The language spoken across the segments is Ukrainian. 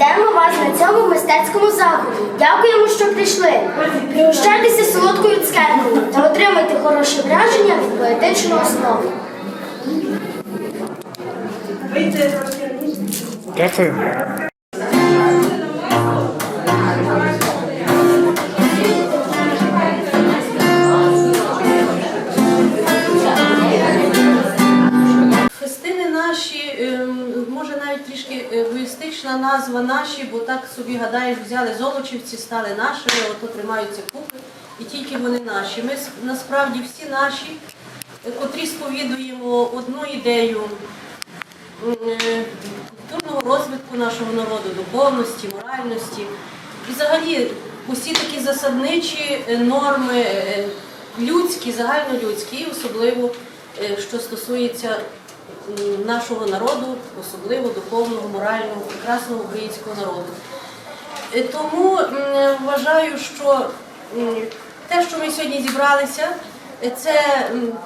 Вітаємо вас на цьому мистецькому заході. Дякуємо, що прийшли. Пригощайтеся солодкою цкеркою та отримайте хороші враження від поетичного слова. Дякую. Назва наші, бо так собі гадаєш, взяли золочівці, стали нашими, ото тримаються купи, і тільки вони наші. Ми насправді всі наші, е, котрі сповідуємо одну ідею е, культурного розвитку нашого народу, духовності, моральності. І взагалі усі такі засадничі е, норми людські, загальнолюдські, і особливо що стосується нашого народу, особливо духовного, морального, прекрасного українського народу. Е, Тому вважаю, що те, що ми сьогодні зібралися, е, це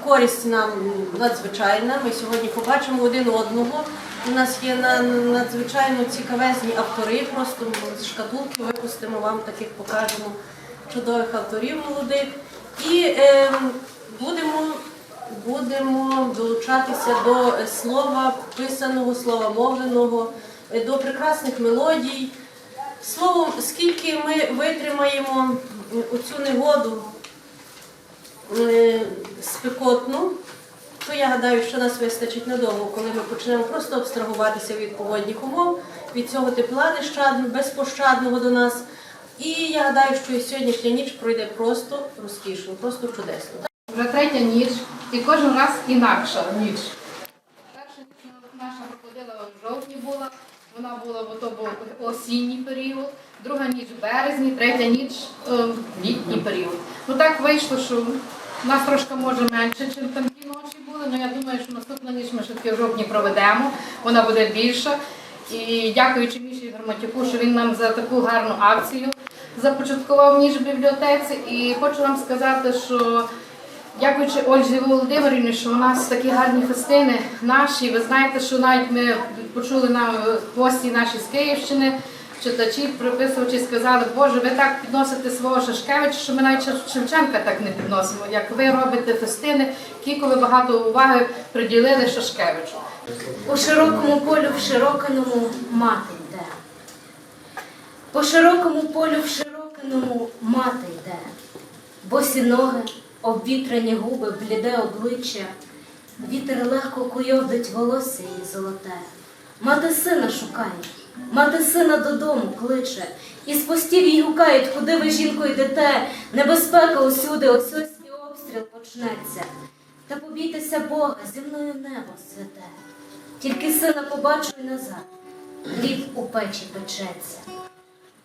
користь нам надзвичайна. Ми сьогодні побачимо один одного. У нас є надзвичайно цікавезні автори. Просто з шкатулки випустимо вам таких, покажемо чудових авторів молодих. І ем, будемо будемо долучатися до е, слова писаного, слова мовленого, е, до прекрасних мелодій. Словом, скільки ми витримаємо оцю негоду е, спекотну, то я гадаю, що нас вистачить надовго, коли ми почнемо просто абстрагуватися від погодних умов, від цього тепла нещадного, безпощадного до нас. І я гадаю, що і сьогоднішня ніч пройде просто розкішно, просто чудесно. Вже третя ніч, і кожен раз інакша ніч. Перша ніч наша проходила в жовтні була, вона була був осінній період, друга ніч в березні, третя ніч е, літній період. Ну так вийшло, що нас трошки може менше, ніж там ті ночі були, але я думаю, що наступну ніч ми все-таки в жовтні проведемо, вона буде більша. І дякуючи Міші Громатюку, що він нам за таку гарну акцію започаткував ніж в бібліотеці. І хочу вам сказати, що Дякуючи Ользі Володимирівні, що у нас такі гарні фестини наші. Ви знаєте, що навіть ми почули на гості наші з Київщини, читачі, приписувачі сказали, Боже, ви так підносите свого Шашкевича, що ми навіть Шевченка так не підносимо. Як ви робите фестини, скільки ви багато уваги приділили Шашкевичу. По широкому полю в широкиному мати йде. По широкому полю в широкиному мати йде. Босі ноги, обвітрені губи, бліде обличчя. Вітер легко куйовдить волосся її золоте. Мати сина шукає, мати сина додому кличе. Із постів їй гукають, куди ви жінко йдете. Небезпека усюди, ось ось і обстріл почнеться. Та побійтеся Бога, зі мною небо святе. Тільки сина побачу й назад, хліб у печі печеться.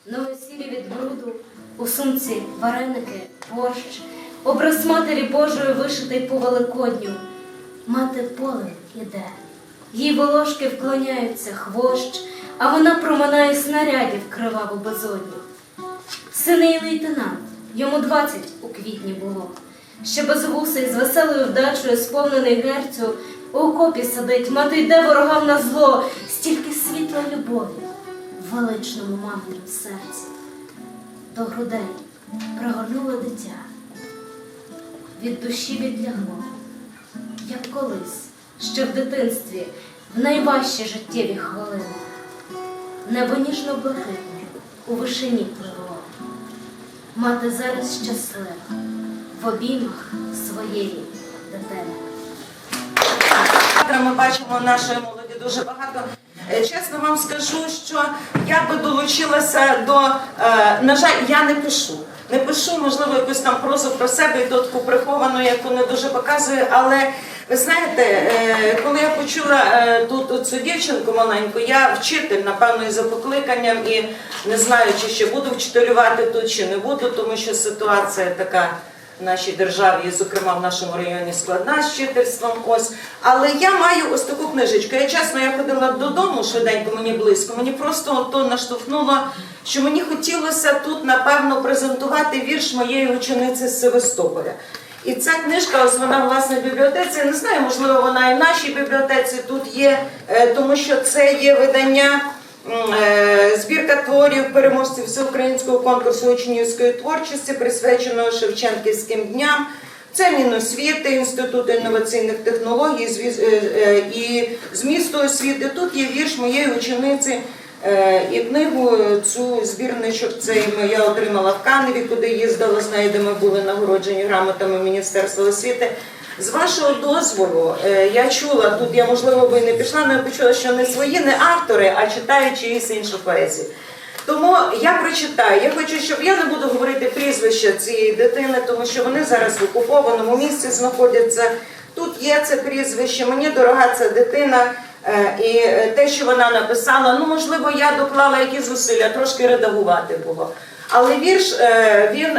Ноги сірі від бруду, у сумці вареники, борщ, образ Матері Божої вишитий по Великодню. Мати полем іде, їй волошки вклоняються хвощ, а вона проминає снарядів криваву безодню. Син її лейтенант, йому двадцять у квітні було. Ще без вусей з веселою вдачею, сповнений герцю, у окопі сидить, мати йде ворогам на зло, стільки світла любові в величному маминому серці. До грудей пригорнуло дитя, від душі відлягло, як колись, ще в дитинстві, в найважчі життєві хвилини. Небо ніжно блакитне у вишині пливло. Мати зараз щаслива в обіймах своєї дитини. Ми бачимо нашої молоді дуже багато. Е, Чесно вам скажу, що я би долучилася до, е, на жаль, я не пишу. Не пишу, можливо, якусь там прозу про себе і дотку приховану, яку не дуже показую. Але ви знаєте, е, коли я почула е, тут цю дівчинку маленьку, я вчитель, напевно, і за покликанням, і не знаю, чи ще буду вчителювати тут, чи не буду, тому що ситуація така в нашій державі, зокрема в нашому районі, складна з вчительством. Ось. Але я маю ось таку книжечку. Я чесно, я ходила додому швиденько, мені близько. Мені просто то наштовхнуло, що мені хотілося тут, напевно, презентувати вірш моєї учениці з Севастополя. І ця книжка, ось вона власне в бібліотеці. Я не знаю, можливо, вона і в нашій бібліотеці тут є, е, тому що це є видання е, збірка творів переможців всеукраїнського конкурсу учнівської творчості, присвяченого Шевченківським дням. Це Міносвіти, Інститут інноваційних технологій е, е, і змісту освіти. Тут є вірш моєї учениці. е, І книгу цю збірничок цей я отримала в Каневі, куди їздила з нею, де ми були нагороджені грамотами Міністерства освіти. З вашого дозволу, е, я чула, тут я можливо би не пішла, але почула, що не свої, не автори, а читають чиїсь іншу поезію. Тому я прочитаю. Я хочу, щоб я не буду говорити прізвища цієї дитини, тому що вони зараз в окупованому місці знаходяться. Тут є це прізвище, мені дорога ця дитина. е, І е, те, що вона написала, ну можливо, я доклала якісь зусилля, трошки редагувати було. Але вірш він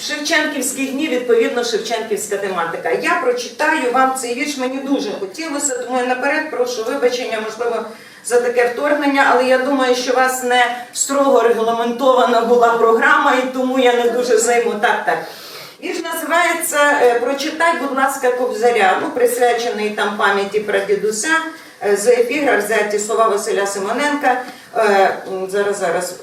Шевченківські дні, відповідно, Шевченківська тематика. Я прочитаю вам цей вірш, мені дуже хотілося, тому я наперед прошу вибачення, можливо, за таке вторгнення, але я думаю, що у вас не строго регламентована була програма, і тому я не дуже займу так, так. Вірш називається е, Прочитай, будь ласка, Кобзаря, ну, присвячений там пам'яті прадідуся. Е, За епіграф взяті слова Василя Симоненка. Е, Зараз, зараз,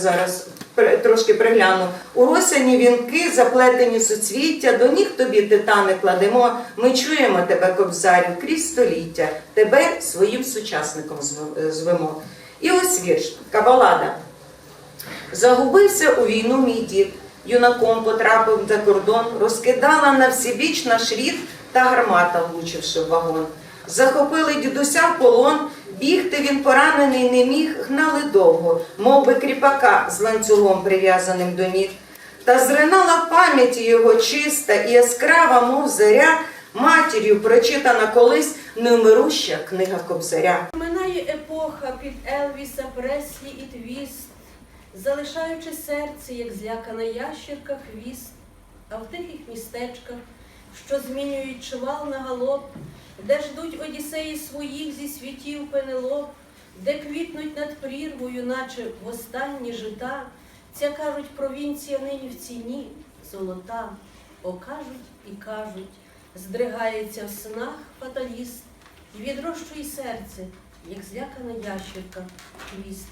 зараз трошки пригляну. У росяні вінки, заплетені суцвіття, до ніг тобі титани кладемо. Ми чуємо тебе, кобзарю, крізь століття, тебе своїм сучасником е, звемо. І ось вірш, кабалада. Загубився у війну мій дід, юнаком потрапив за кордон, розкидала на всібіч наш рід та гармата, влучивши в вагон. Захопили дідуся в полон, бігти він поранений не міг, гнали довго, мов би кріпака з ланцюгом прив'язаним до ніг. Та зринала в пам'яті його чиста і яскрава, мов заря, матір'ю прочитана колись невмируща книга Кобзаря. Минає епоха під Елвіса, Преслі і Твіст, залишаючи серце, як злякана ящерка хвіст, а в тихих містечках, що змінюють чвал на галоп, де ждуть одіссеї своїх зі світів пенелоп, де квітнуть над прірвою, наче в останні жита, ця кажуть, провінція нині в ціні золота, окажуть і кажуть, здригається в снах фаталіст, і відрощує серце, як злякана ящерка хвіст.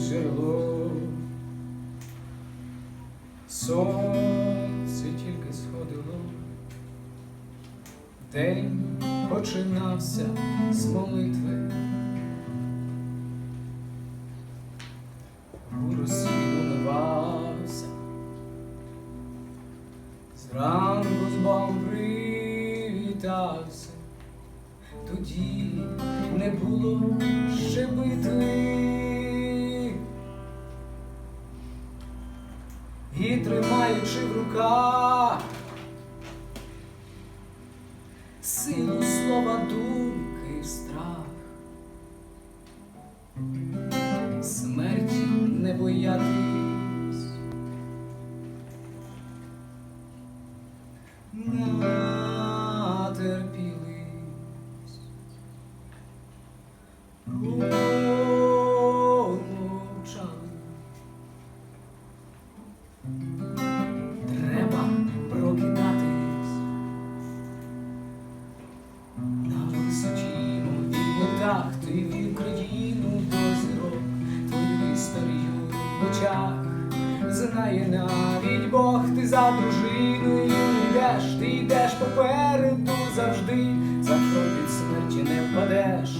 Джерело, сонце тільки сходило, день починався з молитви. Тримаючи в руках силу слова, думки і страх, смерті не боятись. Натерпілись. Знає навіть Бог, ти за дружиною йдеш, ти йдеш попереду завжди, за крок від смерті не впадеш.